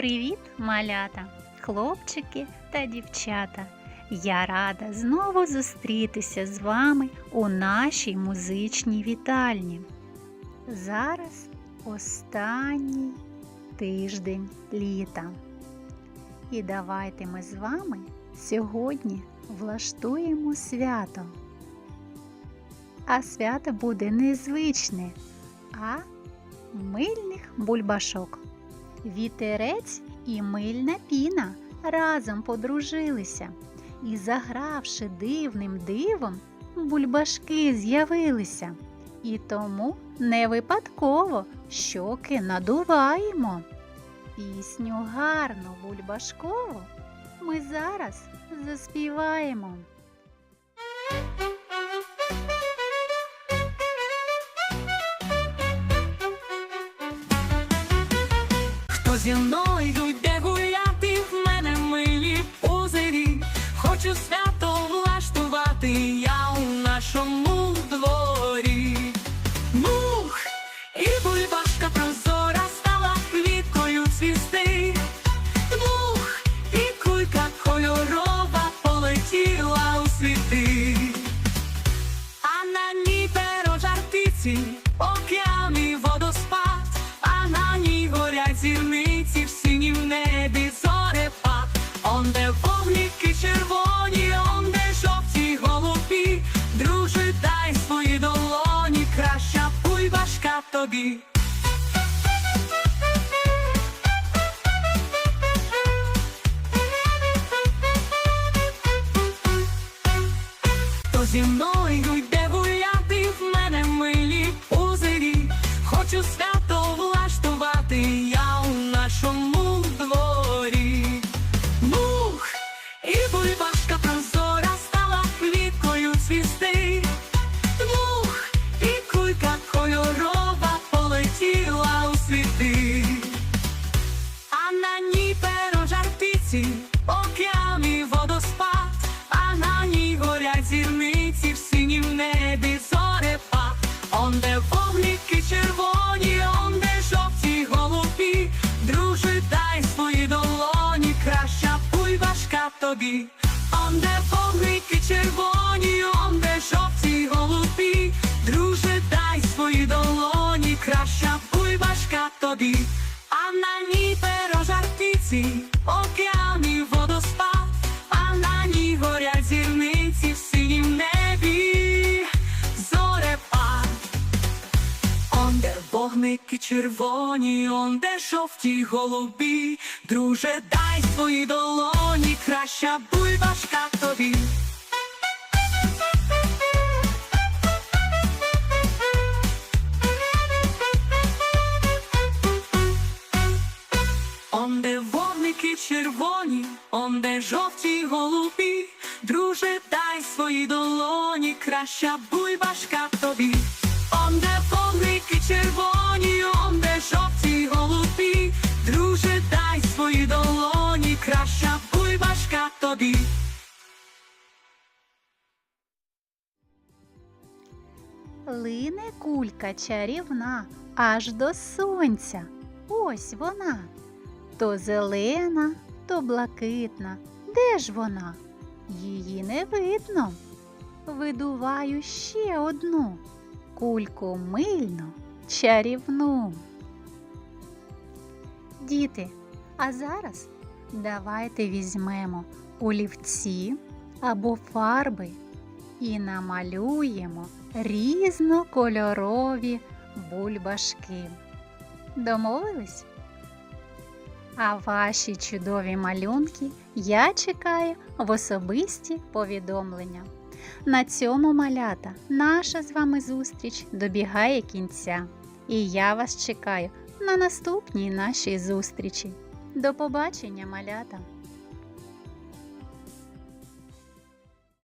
Привіт, малята, хлопчики та дівчата. Я рада знову зустрітися з вами у нашій музичній вітальні. Зараз останній тиждень літа. І давайте ми з вами сьогодні влаштуємо свято. А свято буде незвичне, а мильних бульбашок. Вітерець і мильна піна разом подружилися, і, загравши дивним дивом, бульбашки з'явилися. І тому не випадково щоки надуваємо. Пісню гарну бульбашкову ми зараз заспіваємо. Зі мною йде гуляти в мене милі озері, хочу свято влаштувати я у нашому дворі. Мух і бульбашка прозора стала квіткою цвісти. Мух і кулька кольорова полетіла у світи. А на ній перо жартиці, океан і водоспад, Хто зі мною йде гуляти в мене милі озері, хочу свято влаштувати я у нашому дворі. Мух і бульбашка прозора стала квіткою цвісти. Мух і кулька кольорова полетіла у світи. А на ній перо жартиці, океан і водоспад, на ній горять зірниці в синім небі зорепад. Он де вогники червоні, он де жовті голубі, друже, дай свої долоні, краща бульбашка тобі. Он де вогники червоні, он де жовті голубі, друже, дай свої долоні, краща бульбашка тобі. А на ній перо жартиці, червоні, он де жовті голубі, друже, дай свої долоні, краща бульбашка тобі. Он де вогники червоні, он де жовті голубі, друже, дай свої долоні, краща бульбашка тобі. Он де вогники червоні, Лине кулька чарівна аж до сонця. Ось вона. То зелена, то блакитна. Де ж вона? Її не видно. Видуваю ще одну кульку мильну, чарівну. Діти, а зараз давайте візьмемо олівці або фарби і намалюємо різнокольорові бульбашки. Домовились? А ваші чудові малюнки я чекаю в особисті повідомлення. На цьому малята наша з вами зустріч добігає кінця. І я вас чекаю на наступній нашій зустрічі. До побачення, малята!